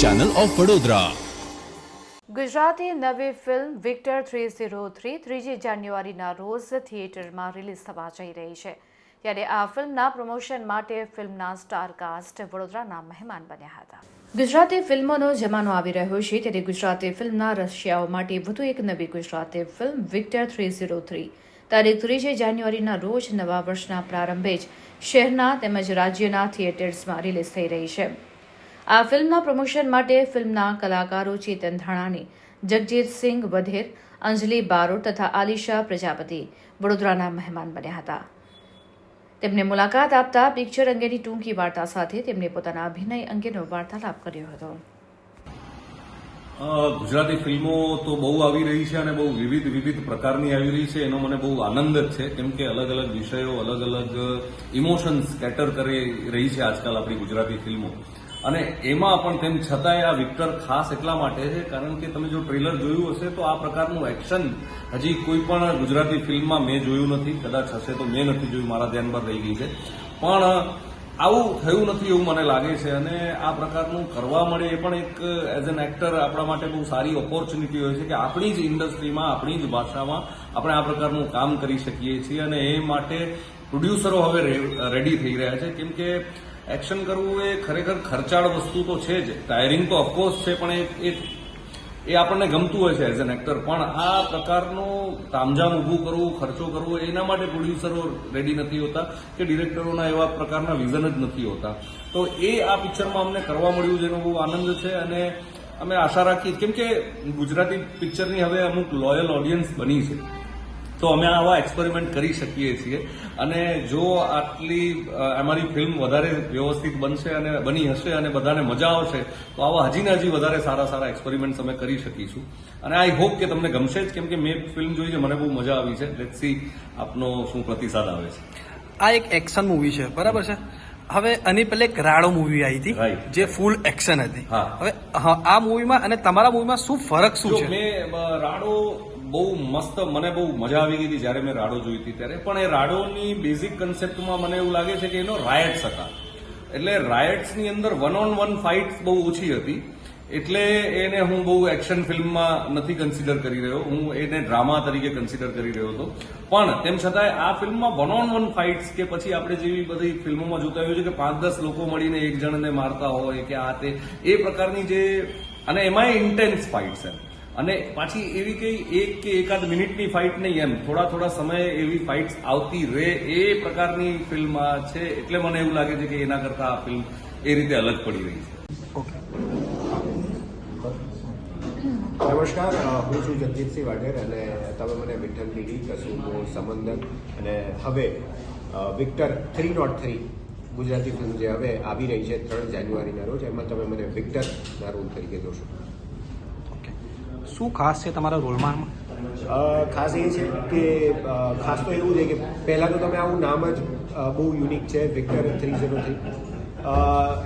Channel of Vadodara Gujarati નવી film Victor three zero three ત્રીજી જાન્યુઆરીના રોજ થિયેટરમાં રિલીઝ થવા જઈ રહી છે. ત્યારે આ ફિલ્મના પ્રમોશન માટે ફિલ્મના સ્ટાર કાસ્ટ વડોદરાના મહેમાન બન્યા હતા. ગુજરાતી ફિલ્મોનો જમાનો આવી રહ્યો છે ત્યારે ગુજરાતી ફિલ્મના રશિયાઓ માટે વધુ એક નવી Gujarati film Victor three zero three તારીખ ત્રીજી જાન્યુઆરીના રોજ નવા વર્ષના પ્રારંભે જ શહેરના તેમજ રાજ્યના થિયેટર્સમાં રિલીઝ થઈ રહી છે. આ ફિલ્મના પ્રમોશન માટે ફિલ્મના કલાકારો ચેતન ધાણાની જગજીતસિંહ વધેર, અંજલિ બારોટ તથા આલિશા પ્રજાપતિ વડોદરાના મહેમાન બન્યા હતા. તેમને મુલાકાત આપતા પિક્ચર અંગેની ટૂંકી વાર્તા સાથે તેમણે પોતાના અભિનય અંગેનો વાર્તાલાપ કર્યો હતો. ગુજરાતી ફિલ્મો તો બહુ આવી રહી છે અને બહુ વિવિધ વિવિધ પ્રકારની આવી રહી છે. એનો મને બહુ આનંદ જ છે. કેમ કે અલગ અલગ વિષયો, અલગ અલગ ઇમોશન્સ કેટર કરી રહી છે આજકાલ આપણી ગુજરાતી ફિલ્મો. અને એમાં પણ તેમ છતાંય આ વિક્ટર ખાસ એટલા માટે છે, કારણ કે તમે જો ટ્રેલર જોયું હશે તો આ પ્રકારનું એક્શન હજી કોઈ પણ ગુજરાતી ફિલ્મમાં મેં જોયું નથી, કદાચ હશે તો મેં નથી જોયું, મારા ધ્યાન પર રહી ગઈ છે. પણ, આવું થયું નથી એવું મને લાગે છે અને આ પ્રકારનું કરવા મળે એ પણ એક એઝ એન એક્ટર આપણા માટે બહુ સારી ઓપોર્ચ્યુનિટી હોય છે કે આપણી જ ઇન્ડસ્ટ્રીમાં આપણી જ ભાષામાં આપણે આ પ્રકારનું કામ કરી શકીએ છીએ અને એ માટે પ્રોડ્યુસરો હવે રેડી થઈ રહ્યા છે. કેમ કે એક્શન કરવું એ ખરેખર ખર્ચાળ વસ્તુ તો છે જ. ટાયરિંગ તો ઓફકોર્સ છે, પણ એ એ આપણને ગમતું હોય છે એઝ એન એક્ટર પણ આ પ્રકારનું તામઝામ ઊભું કરવું, ખર્ચો કરવો, એના માટે પ્રોડ્યુસરો રેડી નથી હોતા કે ડિરેક્ટરોના એવા પ્રકારના વિઝન જ નથી હોતા. તો એ આ પિક્ચરમાં અમને કરવા મળ્યું જેનો બહુ આનંદ છે અને અમે આશા રાખીએ. કેમ કે ગુજરાતી પિક્ચરની હવે અમુક લોયલ ઓડિયન્સ બની છે. તો અમે આવા એક્સપેરિમેન્ટ કરી શકીએ છીએ. અને જો આટલી અમારી ફિલ્મ વધારે વ્યવસ્થિત બનશે અને બની હશે અને બધાને મજા આવશે તો આવા હજી ને હજી વધારે સારા સારા એક્સપેરિમેન્ટ અમે કરી શકીશું. અને આઈ હોપ કે તમને ગમશે જ કેમ કે મેં ફિલ્મ જોઈ છે મને બહુ મજા આવી છે. લેટ સી આપનો શું પ્રતિસાદ આવે છે. આ એક એક્શન મૂવી છે બરાબર છે? હવે આની પહેલે એક રાડો મૂવી આવી હતી. જે ફૂલ એક્શન હતી. હવે આ મૂવીમાં અને તમારા મૂવીમાં શું ફરક શું છે? મેં રાડો બહુ મસ્ત, મને બહુ મજા આવી ગઈ હતી જ્યારે મેં રાડો જોઈ હતી ત્યારે. પણ એ રાડોની બેઝિક કન્સેપ્ટમાં મને એવું લાગે છે કે એનો રાયટ્સ હતા. એટલે રાયટ્સની અંદર વન ઓન વન ફાઇટ બહુ ઓછી હતી. એટલે એને હું બહુ એક્શન ફિલ્મમાં નથી કન્સિડર કરી રહ્યો. હું એને ડ્રામા તરીકે કન્સિડર કરી રહ્યો હતો. પણ તેમ છતાંય આ ફિલ્મમાં વન ઓન વન ફાઇટ્સ કે પછી આપણે જેવી બધી ફિલ્મોમાં જોતા હોઈએ છીએ કે પાંચ દસ લોકો મળીને એક જણને મારતા હોય કે આ તે, એ પ્રકારની જે, અને એમાંય ઇન્ટેન્સ ફાઇટ્સ એમ. અને પાછી એવી કઈ એક કે એકાદ મિનિટની ફાઇટ નહીં એમ. થોડા થોડા સમયે એવી ફાઇટ્સ આવતી રહે એ પ્રકારની ફિલ્મ છે. એટલે મને એવું લાગે છે કે એના કરતા આ ફિલ્મ એ રીતે અલગ પડી રહી છે. નમસ્કાર. હું છું જગજીતસિંહ વાઢેર અને તમે મને વિઠ્ઠલ પીડી કસુંબો સમંદર અને હવે Victor three not three Gujarati film જે હવે આવી રહી છે ત્રણ જાન્યુઆરીના રોજ, એમાં તમે મને વિક્ટરના રોલ તરીકે જોશો. શું ખાસ છે તમારા રોલમાં? ખાસ એ છે કે ખાસ તો એવું છે કે પહેલાં તો તમે આવું નામ જ બહુ યુનિક છે Victor three zero three.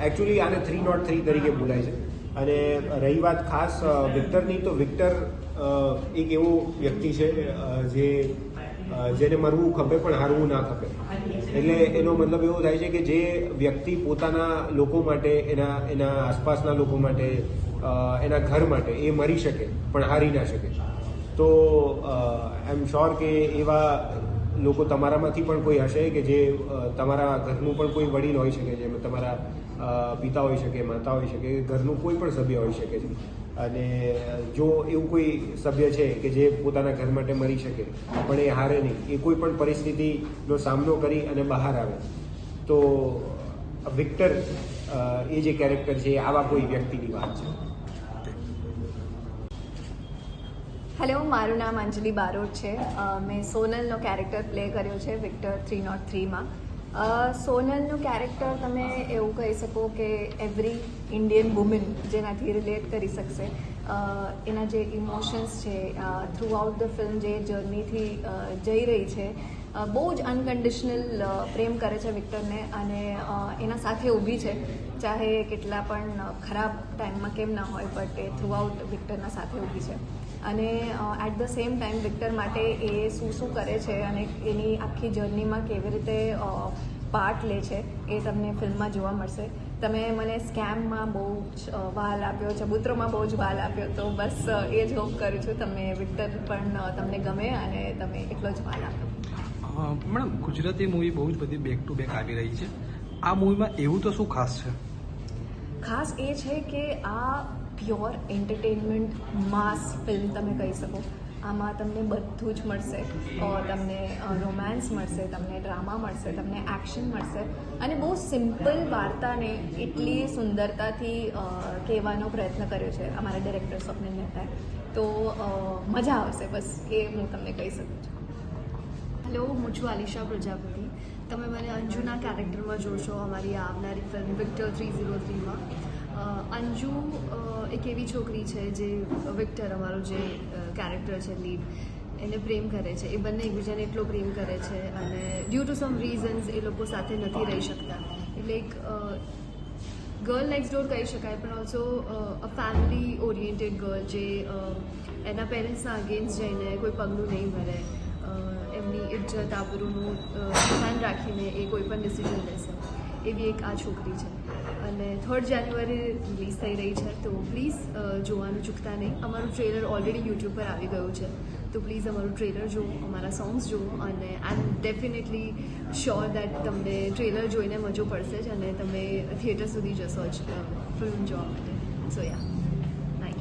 Actually આને થ્રી નોટ થ્રી તરીકે બોલાય છે. અને રહી વાત ખાસ વિક્ટરની તો વિક્ટર એક એવો વ્યક્તિ છે જે જેને મરવું ખપે પણ હારવું ના ખપે. એટલે એનો મતલબ એવો થાય છે કે જે વ્યક્તિ પોતાના લોકો માટે, એના એના આસપાસના લોકો માટે એના ઘર માટે, એ મરી શકે, પણ હારી ના શકે. તો આઈ એમ શ્યોર કે એવા લોકો તમારામાંથી પણ કોઈ હશે કે જે તમારા ઘરનું પણ કોઈ વડીલ હોઈ શકે છે તમારા પિતા હોઈ શકે, માતા હોઈ શકે, ઘરનું કોઈ પણ સભ્ય હોઈ શકે છે. અને જો એવું કોઈ સભ્ય છે કે જે પોતાના ઘર માટે મરી શકે, પણ એ હારે નહીં, એ કોઈ પણ પરિસ્થિતિનો સામનો કરી અને બહાર આવે. તો, વિક્ટર એ જે કેરેક્ટર છે આવા કોઈ વ્યક્તિની વાત છે. હેલો, મારું નામ અંજલિ બારોટ છે. મેં સોનલનો કેરેક્ટર પ્લે કર્યો છે વિક્ટર થ્રી નોટ થ્રીમાં સોનલનું કેરેક્ટર તમે એવું કહી શકો કે એવરી ઇન્ડિયન વુમેન જેનાથી રિલેટ કરી શકશે. એના જે ઇમોશન્સ છે થ્રુ આઉટ ધ ફિલ્મ જે જર્નીથી જઈ રહી છે બહુ જ અનકન્ડિશનલ પ્રેમ કરે છે વિક્ટરને અને એના સાથે ઊભી છે. ચાહે કેટલા પણ ખરાબ ટાઈમમાં કેમ ના હોય બટ એ થ્રુ આઉટ વિક્ટરના સાથે ઊભી છે. અને at the same time Victor માટે એ શું શું કરે છે અને એની આખી જર્નીમાં કેવી રીતે પાર્ટ લે છે એ તમને ફિલ્મમાં જોવા મળશે. તમે મને સ્કેમમાં બહુ જ વાલ આપ્યો ચબૂતરોમાં બહુ જ વાલ આપ્યો તો બસ એ જ હોપ કરું છું તમે વિક્ટર પણ તમને ગમે અને તમે એટલો જ વાલ આપ્યો મેડમ ગુજરાતી મૂવી બહુ જ બધી બેક ટુ બેક આવી રહી છે. આ મૂવીમાં એવું તો શું ખાસ છે? ખાસ એ છે કે આ પ્યોર એન્ટરટેનમેન્ટ માસ ફિલ્મ તમે કહી શકો. આમાં તમને બધું જ મળશે. તમને રોમાન્સ મળશે, તમને ડ્રામા મળશે, તમને એક્શન મળશે. અને બહુ સિમ્પલ વાર્તાને એટલી સુંદરતાથી કહેવાનો પ્રયત્ન કર્યો છે અમારા ડિરેક્ટર સ્વપ્નિલ મહેતાએ. તો મજા આવશે બસ એ હું તમને કહી શકું છું. હેલો હું છું આલિશા પ્રજાપતિ. તમે મને અંજુના કેરેક્ટરમાં જોશો, અમારી આવનારી ફિલ્મ વિક્ટર થ્રી ઝીરો થ્રીમાં અંજુ એક એવી છોકરી છે જે વિક્ટર અમારો જે કેરેક્ટર છે લીડ એને પ્રેમ કરે છે. એ બંને એકબીજાને એટલો પ્રેમ કરે છે અને ડ્યુ ટુ સમ રીઝન્સ એ લોકો સાથે નથી રહી શકતા. એટલે એક ગર્લ નેક્સ્ટ ડોર કહી શકાય, પણ also a family oriented girl જે એના પેરેન્ટ્સના અગેન્સ્ટ જઈને કોઈ પગલું નહીં ભરે. એમની ઇજ્જત, આબરૂનું ધ્યાન રાખીને એ કોઈ પણ ડિસિઝન લેશે. એવી એક આ છોકરી છે. અને થર્ડ જાન્યુઆરી રિલીઝ થઈ રહી છે, તો પ્લીઝ જોવાનું ચૂકતા નહીં. અમારું ટ્રેલર ઓલરેડી યુટ્યુબ પર આવી ગયું છે, તો પ્લીઝ અમારું ટ્રેલર જુઓ, અમારા સોંગ્સ જુઓ અને I am definitely sure that તમને ટ્રેલર જોઈને મજો પડશે જ અને તમે થિયેટર સુધી જશો જ ફિલ્મ જોવા માટે. સો યા